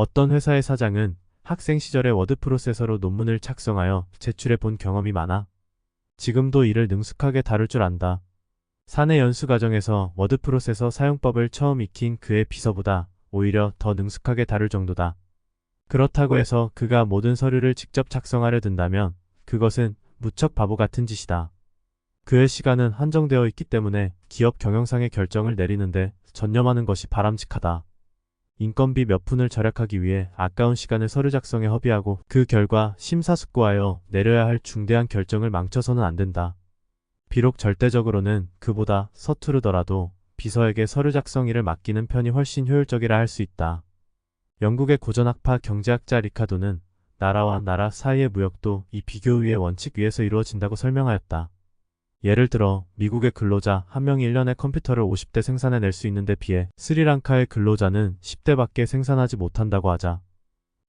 어떤 회사의 사장은 학생 시절에 워드 프로세서로 논문을 작성하여 제출해 본 경험이 많아 지금도 이를 능숙하게 다룰 줄 안다. 사내 연수 과정에서 워드 프로세서 사용법을 처음 익힌 그의 비서보다 오히려 더 능숙하게 다룰 정도다. 그렇다고 해서 그가 모든 서류를 직접 작성하려 든다면 그것은 무척 바보 같은 짓이다. 그의 시간은 한정되어 있기 때문에 기업 경영상의 결정을 내리는데 전념하는 것이 바람직하다. 인건비 몇 푼을 절약하기 위해 아까운 시간을 서류 작성에 허비하고 그 결과 심사숙고하여 내려야 할 중대한 결정을 망쳐서는 안 된다. 비록 절대적으로는 그보다 서투르더라도 비서에게 서류 작성 일을 맡기는 편이 훨씬 효율적이라 할 수 있다. 영국의 고전학파 경제학자 리카도는 나라와 나라 사이의 무역도 이 비교의의 원칙 위에서 이루어진다고 설명하였다. 예를 들어 미국의 근로자 한 명이 1년에 컴퓨터를 50대 생산해낼 수 있는데 비해 스리랑카의 근로자는 10대밖에 생산하지 못한다고 하자.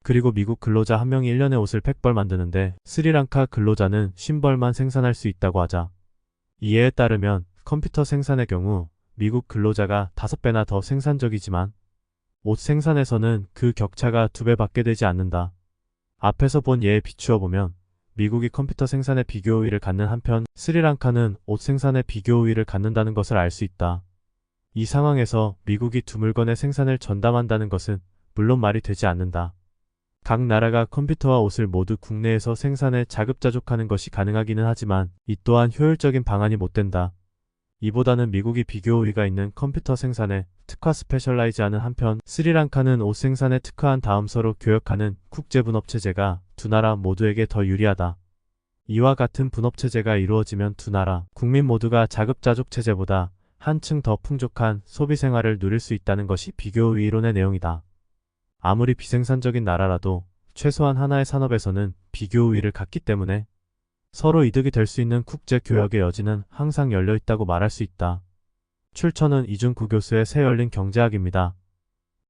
그리고 미국 근로자 한 명이 1년에 옷을 100벌 만드는데 스리랑카 근로자는 50벌만 생산할 수 있다고 하자. 이에 따르면 컴퓨터 생산의 경우 미국 근로자가 5배나 더 생산적이지만 옷 생산에서는 그 격차가 2배밖에 되지 않는다. 앞에서 본 예에 비추어 보면 미국이 컴퓨터 생산에 비교 우위를 갖는 한편 스리랑카는 옷 생산에 비교 우위를 갖는다는 것을 알 수 있다. 이 상황에서 미국이 두 물건의 생산을 전담한다는 것은 물론 말이 되지 않는다. 각 나라가 컴퓨터와 옷을 모두 국내에서 생산에 자급자족하는 것이 가능하기는 하지만 이 또한 효율적인 방안이 못 된다. 이보다는 미국이 비교 우위가 있는 컴퓨터 생산에 특화 스페셜라이즈하는 한편 스리랑카는 옷 생산에 특화한 다음 서로 교역하는 국제 분업 체제가 두 나라 모두에게 더 유리하다. 이와 같은 분업 체제가 이루어지면 두 나라 국민 모두가 자급자족 체제보다 한층 더 풍족한 소비 생활을 누릴 수 있다는 것이 비교 우위 이론의 내용이다. 아무리 비생산적인 나라라도 최소한 하나의 산업에서는 비교 우위를 갖기 때문에 서로 이득이 될 수 있는 국제 교역의 여지는 항상 열려 있다고 말할 수 있다. 출처는 이준구 교수의 새 열린 경제학입니다.